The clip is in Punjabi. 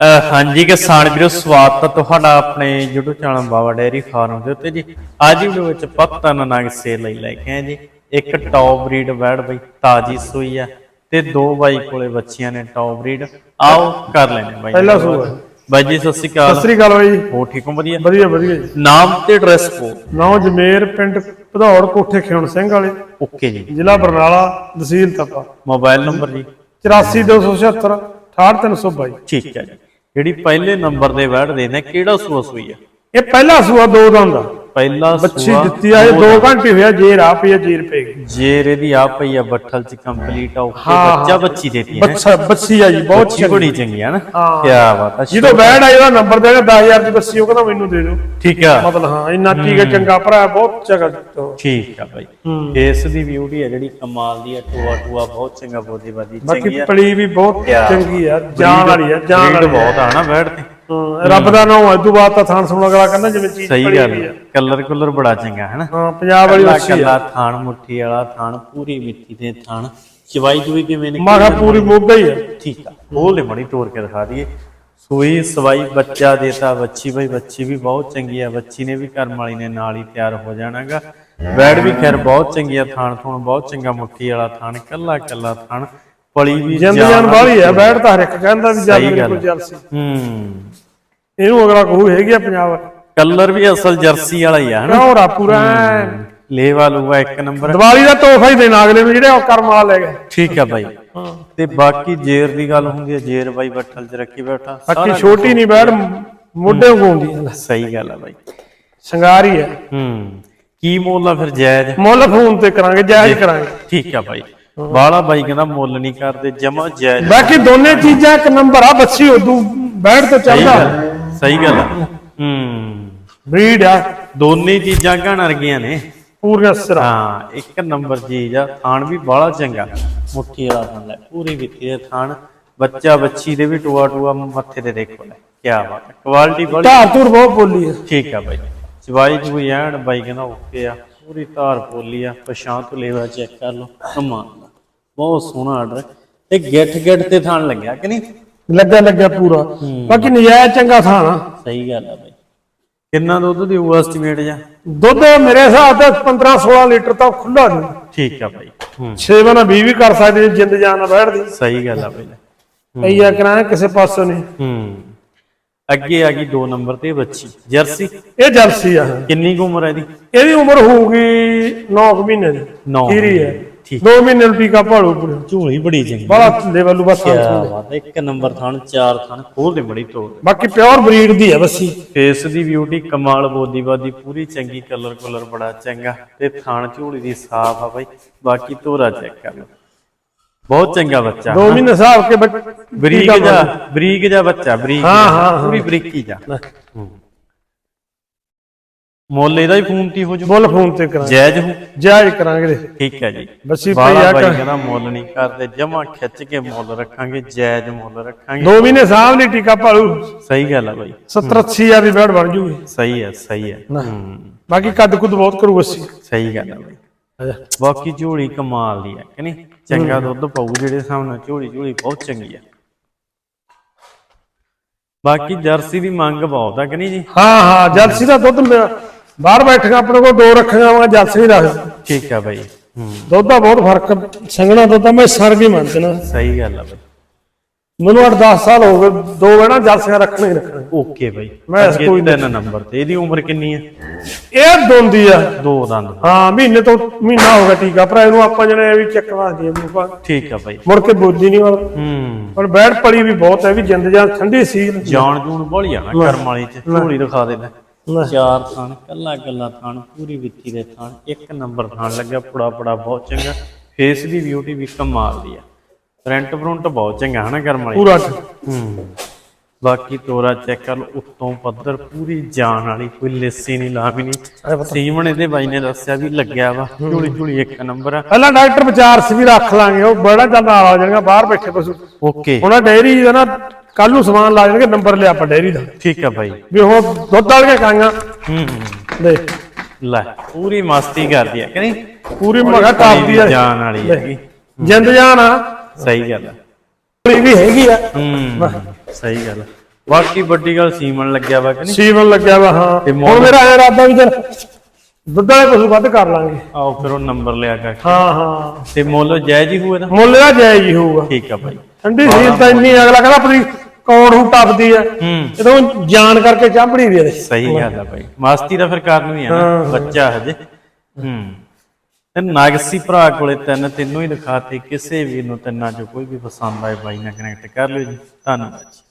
ਹਾਂਜੀ ਕਿਸਾਨ ਵੀਰੋ ਸਵਾਗਤ ਹੈ ਤੁਹਾਡਾ ਆਪਣੇ YouTube channel Baba dairy farm ਦੇ ਉੱਤੇ ਜੀ। ਅੱਜ ਵੀਡੀਓ ਵਿੱਚ ਪੱਤਨ ਨਗ ਸੇਲ ਲਈ ਲੈ ਕੇ ਆਏ ਜੀ। ਇੱਕ ਟੌਪ ਬਰੀਡ ਬੈੜ ਬਈ ਤਾਜੀ ਸੂਈ ਆ ਤੇ ਦੋ ਬਾਈ ਕੋਲੇ ਬੱਚੀਆਂ ਨੇ ਟੌਪ ਬਰੀਡ ਆਓ ਕਰ ਲੈਣੇ ਬਾਈ ਪਹਿਲਾ ਸੂਆ। ਬਾਈ ਜੀ ਸਤਿ ਸ਼੍ਰੀ ਸਤਿ ਅਕਾਲ ਸ੍ਰੀ ਅਕਾਲ ਬਾਈ ਹੋ ਠੀਕ ਹੋ? ਵਧੀਆ? ਵਧੀਆ ਵਧੀਆ ਜੀ। ਨਾਮ ਤੇ ਐਡਰੈਸ ਕੋ ਨੌ ਜਮੇਰ ਪਿੰਡ ਭਦੌੜ ਕੋਠੇ ਖਿਉਣ ਸਿੰਘ ਵਾਲੇ। ਓਕੇ ਜੀ। ਜ਼ਿਲ੍ਹਾ ਬਰਨਾਲਾ ਤਹਿਸੀਲ ਤਪਾ। ਮੋਬਾਈਲ ਨੰਬਰ ਜੀ। 84276 68322 ਠੀਕ ਹੈ ਜੀ। ਜਿਹੜੀ ਪਹਿਲੇ ਨੰਬਰ ਦੇ ਬੈੜ ਦੇ ਨੇ, ਕਿਹੜਾ ਸੂਆ ਸੂਈ ਆ? ਇਹ ਪਹਿਲਾ ਸੂਆ ਦੋ ਦੰਦ ਦਾ ਪਹਿਲਾ ਬੱਚੀ ਸੂਆ ਦਿੱਤੀ ਆ ਇਹ 2 ਘੰਟੇ ਹੋਇਆ ਜੇਰ ਆ ਪਈ ਆ ਜੇਰ ਪੈ ਗਈ। ਜੇਰ ਇਹਦੀ ਆ ਪਈ ਆ ਬੱਠਲ ਚ ਕੰਪਲੀਟ ਆ ਓਕੇ ਹਾਂ, ਬੱਚਾ ਬੱਚੀ ਦੇਤੀ ਹੈ ਬੱਚਾ ਬੱਚੀ ਆ ਜੀ ਬਹੁਤ ਬੱਚੀ ਚੰਗੀ ਬੜੀ ਚੰਗੀ। ਹੈ ਨਾ। ਹਾਂ। ਕੀ ਬਾਤ ਹੈ ਜਦੋਂ ਬੈਠ ਆ ਇਹਦਾ ਨੰਬਰ ਦੇਗਾ 10000 ਦੀ ਬੱਸੀ ਉਹ ਕਹਿੰਦਾ ਮੈਨੂੰ ਦੇ ਦਿਓ। ਠੀਕ ਆ। ਮਤਲਬ ਹਾਂ ਇੰਨਾ ਠੀਕ ਹੈ। ਚੰਗਾ ਭਰਾ ਬਹੁਤ ਚੰਗਾ ਠੀਕ ਆ ਬਾਈ। ਹੂੰ। ਫੇਸ ਦੀ ਬਿਊਟੀ ਹੈ ਜਿਹੜੀ ਕਮਾਲ ਦੀ ਹੈ ਟੂਆ ਟੂਆ ਬਹੁਤ ਚੰਗਾ ਬੋਦੀ ਬਾਦੀ ਚੰਗੀ ਬਾਕੀ ਆ। ਪਲੀ ਵੀ ਬਹੁਤ ਚੰਗੀ ਆ ਜਾਨ ਵਾਲੀ ਆ ਜਾਨ ਵਾਲੀ ਆ। ਬਹੁਤ ਆ ਨਾ ਬੈਠ ਤੇ ਰੱਬ ਦਾ ਨਾਮ ਹੈ ਤੋਂ ਬਾਅਦ ਤਾਂ ਥਾਣ ਸੁਣ ਅਗਲਾ ਕਹਿੰਦਾ ਜਿਵੇਂ ਚੀਜ਼ ਸਹੀ ਗੱਲ ਹੈ। ਕਲਰ ਕੁਲਰ ਬੜਾ ਚੰਗਾ ਹੈ ਨਾ? ਹਾਂ ਪੰਜਾਬ ਵਾਲੀ ਬੱਚੀ ਆ। ਕੱਲਾ ਥਾਣ ਮੁੱਠੀ ਵਾਲਾ ਥਾਣ ਪੂਰੀ ਮਿੱਟੀ ਦੇ ਥਾਣ ਚਵਾਈ ਜੂਈ ਕਿਵੇਂ ਨੇ ਮੈਂ ਕਿਹਾ ਪੂਰੀ ਮੋਗਾ ਹੀ ਆ। ਠੀਕ ਆ। ਉਹ ਲੈ ਮੜੀ ਤੋੜ ਕੇ ਦਿਖਾ ਦਈਏ। ਸੂਈ ਸਵਾਈ ਬੱਚਾ ਦੇਤਾ ਬੱਚੀ ਬਈ ਬੱਚੀ ਵੀ ਬਹੁਤ ਚੰਗੀ ਆ। ਬੱਚੀ ਨੇ ਵੀ ਕਰਮ ਵਾਲੀ ਨੇ ਨਾਲ ਹੀ ਤਿਆਰ ਹੋ ਜਾਣਾਗਾ। ਬੈਡ ਵੀ ਖੈਰ ਬਹੁਤ ਚੰਗੀ ਆ ਥਾਣ ਥੂਣ ਬਹੁਤ ਚੰਗਾ ਮੁੱਠੀ ਵਾਲਾ ਥਾਣ ਕੱਲਾ ਕੱਲਾ ਥਾਣ ਪਲੀ ਵੀ ਜਿੰਦ ਜਾਨ ਵਾਲੀ ਆ ਬੈਠ ਤਾਂ ਹਰ ਇੱਕ ਕਹਿੰਦਾ ਵੀ ਜਦ ਮੇਰੇ ਕੋਲ। ਜਰਸੀ। ਹੂੰ। ਇਹਨੂੰ ਅਗਲਾ ਕਹੂ ਹੈਗੀ ਆ ਪੰਜਾਬ। ਕਲਰ ਵੀ ਅਸਲ ਜਰਸੀ ਵਾਲਾ ਹੀ ਆ ਹਨਾ? ਕਿਉਂ ਰਾ ਪੂਰਾ। ਲੇਵਾ ਲੂਆ ਇੱਕ ਨੰਬਰ। ਦੀਵਾਲੀ ਦਾ ਤੋਹਫਾ ਹੀ ਦੇਣਾ ਅਗਲੇ ਨੂੰ ਜਿਹੜੇ ਉਹ ਕਰਮ ਲੈ ਗਏ। ਠੀਕ ਆ ਬਾਈ। ਤੇ ਬਾਕੀ ਜੇਰ ਦੀ ਗੱਲ ਹੁੰਦੀ ਹੈ ਜੇਰ ਬਾਈ ਬੱਠਲ 'ਚ ਰੱਖੀ ਬੈਠਾ ਬਾਕੀ ਛੋਟੀ ਨਹੀਂ ਬੈਠ ਮੋਢੇ ਗਾਉਂਦੀ ਆ। ਸਹੀ ਗੱਲ ਆ ਬਾਈ। ਸ਼ਿੰਗਾਰੀ ਆ। ਹੂੰ। ਕੀ ਮੁੱਲ ਆ ਫਿਰ ਜਾਇਜ਼? ਮੁੱਲ ਫੋਨ ਤੇ ਕਰਾਂਗੇ ਜਾਇਜ਼ ਕਰਾਂਗੇ। ਠੀਕ ਆ ਬਾਈ। ਬਾਲਾ ਬਾਈ ਕਹਿੰਦਾ ਮੁੱਲ ਨਹੀਂ ਕਰਦੇ ਜਮਾ ਜਾਇਜ਼ ਬਾਕੀ ਦੋਨੇ ਚੀਜ਼ਾਂ ਇੱਕ ਨੰਬਰ ਆ ਬੱਚੀ ਉਦੋਂ ਬੈਠ ਤੇ ਚੱਲਦਾ। ਸਹੀ ਗੱਲ ਹੂੰ। ਬਰੀਡ ਆ। ਦੋਨੇ ਚੀਜ਼ਾਂ ਘਣ ਵਰਗੀਆਂ ਨੇ। ਪੂਰੀਆਂ ਸਿਰਾ। ਹਾਂ ਇੱਕ ਨੰਬਰ ਚੀਜ਼ ਆ ਥਾਣ ਵੀ ਬਾਲਾ ਚੰਗਾ। ਮੁੱਠੀ ਵਾਲਾ ਥਾਣ ਲੈ ਪੂਰੀ ਵਿੱਤੀ ਦੇ ਥਾਣ। ਬੱਚਾ ਬੱਚੀ ਦੇ ਵੀ ਟੂਆ ਟੂਆ ਮੱਥੇ ਤੇ ਦੇਖੋ ਲੈ ਕੀ ਬਾਤ ਹੈ ਕੁਆਲਿਟੀ ਬੜੀ ਧਾਰ ਧੂਰ ਬਹੁਤ ਬੋਲੀ ਆ। ਠੀਕ ਆ ਬਾਈ। ਚਵਾਈ ਚੂਈ ਐਨ ਬਾਈ ਕਹਿੰਦਾ ਓਕੇ ਆ। ਪੂਰੀ ਧਾਰ ਪੋਲੀ ਆ ਪਛਾਂ ਤੋਂ ਲੈਵਾ ਚੈੱਕ ਕਰ ਲਓ। ਕਮਾਲ ਬਹੁਤ ਸੋਹਣਾ ਆਰਡਰ ਤੇ ਗਿੱਠ ਗਿੱਠ ਤੇ ਥਾਣ ਲੱਗਿਆ ਕਿ ਨਹੀਂ? ਲੱਗਾ ਲੱਗਾ ਪੂਰਾ। ਬਾਕੀ ਨਜਾਇਜ਼ ਚੰਗਾ ਥਾਣਾ ਸਹੀ ਗੱਲ ਆ ਬਾਈ। ਕਿੰਨਾ ਦੁੱਧ ਦੀ ਉਹ ਐਸਟੀਮੇਟ ਜਾ? ਦੁੱਧ ਮੇਰੇ ਹਿਸਾਬ ਤੇ 15 16 ਲੀਟਰ ਤਾਂ ਖੁੱਲਾ ਨਹੀਂ। ਠੀਕ ਆ ਬਾਈ। ਹੂੰ। 6 ਬਣਾ 20 ਵੀ ਕਰ ਸਕਦੇ ਜੇ ਜਿੰਦ ਜਾਨ ਨਾਲ ਬੈਠਦੀ। ਸਹੀ ਗੱਲ ਆ ਬਾਈ। ਅਈਆ ਕਰਾਂ ਕਿਸੇ ਪਾਸੋਂ ਨਹੀਂ। ਹੂੰ। ਅੱਗੇ ਆ ਗਈ 2 ਨੰਬਰ ਤੇ ਬੱਚੀ ਜਰਸੀ। ਇਹ ਜਰਸੀ ਆ। ਕਿੰਨੀ ਕੁ ਉਮਰ ਹੈ ਇਹਦੀ? ਇਹਦੀ ਉਮਰ ਹੋਊਗੀ 9 ਮਹੀਨੇ ਦੀ। ਨੌ ਖੀਰੀ ਹੈ। ਠੀਕ। 2 ਮਹੀਨੇ ਨੂੰ ਟੀਕਾ ਭਾਲੂ ਪੂਰੇ। ਝੂਲੀ ਬੜੀ ਚੰਗੀ। ਬੜਾ ਲੈਵਲ ਬਸ ਕਿਆ ਬਾਤ ਹੈ, ਇੱਕ ਨੰਬਰ ਥਣ ਚਾਰ ਥਣ ਖੋਲ ਦੇ ਬੜੀ ਤੋੜ। ਬਾਕੀ ਪਿਓਰ ਬਰੀਡ ਦੀ ਹੈ ਬੱਸੀ। ਫੇਸ ਦੀ ਬਿਊਟੀ ਕਮਾਲ ਬੋਦੀ ਬਾਦੀ ਪੂਰੀ ਚੰਗੀ ਕਲਰ ਕਲਰ ਬੜਾ ਚੰਗਾ। ਤੇ ਥਾਣ ਝੂੜੀ ਦੀ ਸਾਫ਼ ਆ ਬਾਈ। ਬਾਕੀ ਤੋਰਾ ਚੈੱਕ ਕਰ ਲਓ। ਬਹੁਤ ਚੰਗਾ ਬੱਚਾ 2 ਮਹੀਨੇ ਹਿਸਾਬ ਕੇ ਬੱਚ- ਬਰੀਕ ਟੀਕਾ ਜਾ ਭਾਲੂ। ਬਰੀਕ ਜਾ ਬੱਚਾ ਬਰੀਕ ਹਾਂ, ਹਾਂ, ਹਾਂ। ਪੂਰੀ ਬਰੀਕੀ ਜਾ ਹੂੰ। ਮੁੱਲ ਇਹਦਾ ਹੀ ਫੋਨ ਤੀ ਹੋ ਜੂ ਬੁੱਲ ਫੋਨ ਤੇ ਕਰਾਂਗੇ। ਜਾਇਜ਼ ਹੋ। ਜਾਇਜ਼ ਕਰਾਂਗੇ। ਦੇ। ਠੀਕ ਹੈ ਜੀ। ਬੱਸੀ ਪਈ ਆ ਕਹਿੰਦਾ ਮੁੱਲ ਨਹੀਂ ਕਰਦੇ ਜਮਾ ਖਿੱਚ ਕੇ ਮੁੱਲ ਰੱਖਾਂਗੇ ਜਾਇਜ਼ ਮੁੱਲ ਰੱਖਾਂਗੇ। ਦੋ ਮਹੀਨੇ ਸਾਹਬ ਲਈ ਟੀਕਾ ਭਾਲੂ। ਸਹੀ ਗੱਲ ਆ ਬਾਈ। 70 80 ਹਜ਼ਾਰ ਦੀ ਬੈਠ ਬਣ ਜੂਗੀ। ਸਹੀ ਹੈ ਸਹੀ ਹੈ ਹੂੰ। ਬਾਕੀ ਕੱਦ ਕੁੱਦ ਬਹੁਤ ਕਰੂ ਅੱਸੀ। ਸਹੀ ਗੱਲ ਆ ਬਾਈ। ਬਾਕੀ ਝੋਲੀ ਕਮਾਲ ਦੀ ਹੈ ਕਿ ਨਹੀਂ? ਚੰਗਾ ਦੁੱਧ ਪਾਉ ਜਿਹੜੇ ਸਾਹਮਣੇ ਝੋਲੀ ਝੋਲੀ ਬਹੁਤ ਚੰਗੀ ਆ। ਬਾਕੀ ਜਰਸੀ ਦੀ ਮੰਗ ਬਹੁਤ ਆ ਕਿ ਨਹੀਂ ਜੀ? ਹਾਂ ਹਾਂ ਜਲਸੀ ਦਾ ਦੁੱਧ ਬਾਹਰ ਬੈਠੀਆਂ ਆਪਣੇ ਕੋਲ ਦੋ ਰੱਖੀਆਂ ਵਾ ਜਲਸੀ ਨਹੀਂ ਰੱਖਦੇ ਠੀਕ ਆ ਬਾਈ। ਹੂੰ। ਦੁੱਧ ਦਾ ਬਹੁਤ ਫ਼ਰਕ ਸੰਗਣਾ ਦੁੱਧ ਮੈਂ ਸਰ ਵੀ ਮੰਨਦੇ ਨਾ। ਸਹੀ ਗੱਲ ਆ ਬਾਈ। ਮੈਨੂੰ 8-10 ਸਾਲ ਹੋ ਗਏ ਦੋ ਵੇਣਾ ਜਲਸੀਆਂ ਰੱਖਣੇ ਰੱਖਣੇ। Okay bye. ਮੈਂ ਕੋਈ ਤਿੰਨ ਨੰਬਰ ਤੇ। ਇਹਦੀ ਉਮਰ ਕਿੰਨੀ ਹੈ ਇਹ ਦੋਂਦੀ ਆ। ਦੋ ਦੰਦ ਹਾਂ ਮਹੀਨੇ ਤੋਂ ਮਹੀਨਾ ਹੋ ਗਿਆ ਟੀਕਾ ਭਰਾ ਇਹਨੂੰ ਆਪਾਂ ਜਣੇ ਵੀ ਚੈੱਕ ਵਾਸਦੀ ਆ ਠੀਕ ਆ ਬਾਈ। ਮੁੜ ਕੇ ਬੋਦੀ ਨਹੀਂ ਵਾਲ ਹੂੰ। ਪਰ ਬੈਠ ਪੜੀ ਵੀ ਬਹੁਤ ਹੈ ਵੀ ਜਿੰਦ ਜਾਨ ਠੰਡੀ ਸੀ। ਜਾਣ ਜੂਣ ਬੋਲੀ ਆ ਨਾ ਕਰਮ ਵਾਲੀ ਚ। ਝੋਲੀ ਦਿਖਾ ਦੇ ਲੈ ਲੈ। ਚਾਰ ਥਾਣ ਕੱਲਾ ਕੱਲਾ ਥਾਣ ਪੂਰੀ ਵਿੱਤੀ ਦੇ ਥਾਣ ਇੱਕ ਨੰਬਰ ਥਾਣ ਲੱਗਿਆ ਪੁੜਾ ਪੁੜਾ ਬਹੁਤ ਚੰਗਾ। ਫੇਸ ਦੀ ਬਿਊਟੀ ਵੀ ਕਮਾਲ ਦੀ ਆ। ਫਰੰਟ ਫਰੰਟ ਬਹੁਤ ਚੰਗਾ ਹਨਾ ਕਰਮ ਵਾਲੀ? ਪੂਰਾ ਹੂੰ। ਬਾਕੀ ਤੋਰਾ ਚੈੱਕ ਕਰ ਲਓ ਉੱਤੋਂ ਪੱਧਰ ਪੂਰੀ ਜਾਨ ਵਾਲੀ ਕੋਈ ਲਿੱਸੀ ਨਹੀਂ ਲਾ ਵੀ ਨਹੀਂ ਸੀਮਣ ਇਹਦੇ ਬਾਈ ਨੇ ਦੱਸਿਆ ਵੀ ਲੱਗਿਆ ਵਾ ਝੂਲੀ ਝੂਲੀ ਇੱਕ ਨੰਬਰ ਆ। ਪਹਿਲਾਂ ਡਾਕਟਰ ਵਿਚਾਰ ਸੀ ਵੀ ਰੱਖ ਲਾਂਗੇ ਉਹ ਬੜਾ ਚੱਲ ਨਾਲ ਆ ਜਾਣਗੇ ਬਾਹਰ ਬੈਠੇ ਪਸ਼ੂ। ਓਕੇ। ਉਹਨਾਂ ਡੈਰੀ ਦਾ ਨਾ ਕੱਲ ਨੂੰ ਸਮਾਨ ਲਾ ਜਾਣਗੇ ਨੰਬਰ ਲਿਆ ਆਪਾਂ ਡੈਰੀ ਦਾ। ਠੀਕ ਆ ਬਾਈ। ਵੀ ਉਹ ਦੁੱਧ ਵਾਲੀਆਂ ਕਾਈਆਂ ਹੂੰ ਹੂੰ। ਦੇ ਲੈ ਪੂਰੀ ਮਸਤੀ ਕਰਦੀ ਆ ਕਿ ਨਹੀਂ? ਪੂਰੀ ਮਗਾ ਟਾਪਦੀ ਆ। ਜਾਨ ਵਾਲੀ ਹੈਗੀ। ਜਿੰਦ ਜਾਨ ਆ। ਸਹੀ ਗੱਲ ਪੂਰੀ ਵੀ ਹੈਗੀ ਆ। ਹੂੰ ਸਹੀ ਗੱਲ। ਬਾਕੀ ਵੱਡੀ ਗੱਲ ਸੀਮਨ ਲੱਗਿਆ ਵਾ ਕਿ ਨਹੀਂ? ਸੀਵਨ ਲੱਗਿਆ ਵਾ ਹਾਂ। ਹੁਣ? ਮੇਰਾ ਇਰਾਦਾ ਵੀ ਚੱਲ ਦੁੱਧ ਵਾਲੇ ਪਸ਼ੂ ਵੱਧ ਕਰ ਲਾਂਗੇ। ਆਓ ਫਿਰ ਉਹ ਨੰਬਰ ਲਿਆ ਕਰ ਹਾਂ ਹਾਂ। ਤੇ ਮੁੱਲ ਜਾਇਜ਼ ਹੀ ਹੋਇਆ ਮੁੱਲ ਇਹਦਾ ਜਾਇਜ਼ ਹੀ ਹੋਊਗਾ। ਠੀਕ ਆ ਭਾਈ ਠੰਡੀ ਸੀਲ ਤਾਂ ਇੰਨੀ ਅਗਲਾ ਕਹਿੰਦਾ ਆਪਣੀ ਕੌੜ ਨੂੰ ਟੱਪਦੀ ਆ? ਹੂੰ। ਜਦੋਂ ਜਾਣ ਕਰਕੇ ਚਾਂਪੜੀ ਵੀ ਇਹਦੇ। ਸਹੀ ਗੱਲ ਆ ਭਾਈ ਮਸਤੀ ਦਾ ਫਿਰ ਕਾਰਨ ਵੀ ਆ ਨਾ ਹਾਂ। ਬੱਚਾ ਹਜੇ। ਹੂੰ। ਤੇ ਨਾਗਸੀ ਭਰਾ ਕੋਲੇ ਤਿੰਨ ਤਿੰਨੋਂ ਹੀ ਦਿਖਾਤੇ ਕਿਸੇ ਵੀ ਨੂੰ ਤਿੰਨਾਂ ਚੋਂ ਕੋਈ ਵੀ ਪਸੰਦ ਆਏ ਬਾਈ ਨਾਲ ਕਨੈਕਟ ਕਰ ਲਿਓ ਜੀ। ਧੰਨਵਾਦ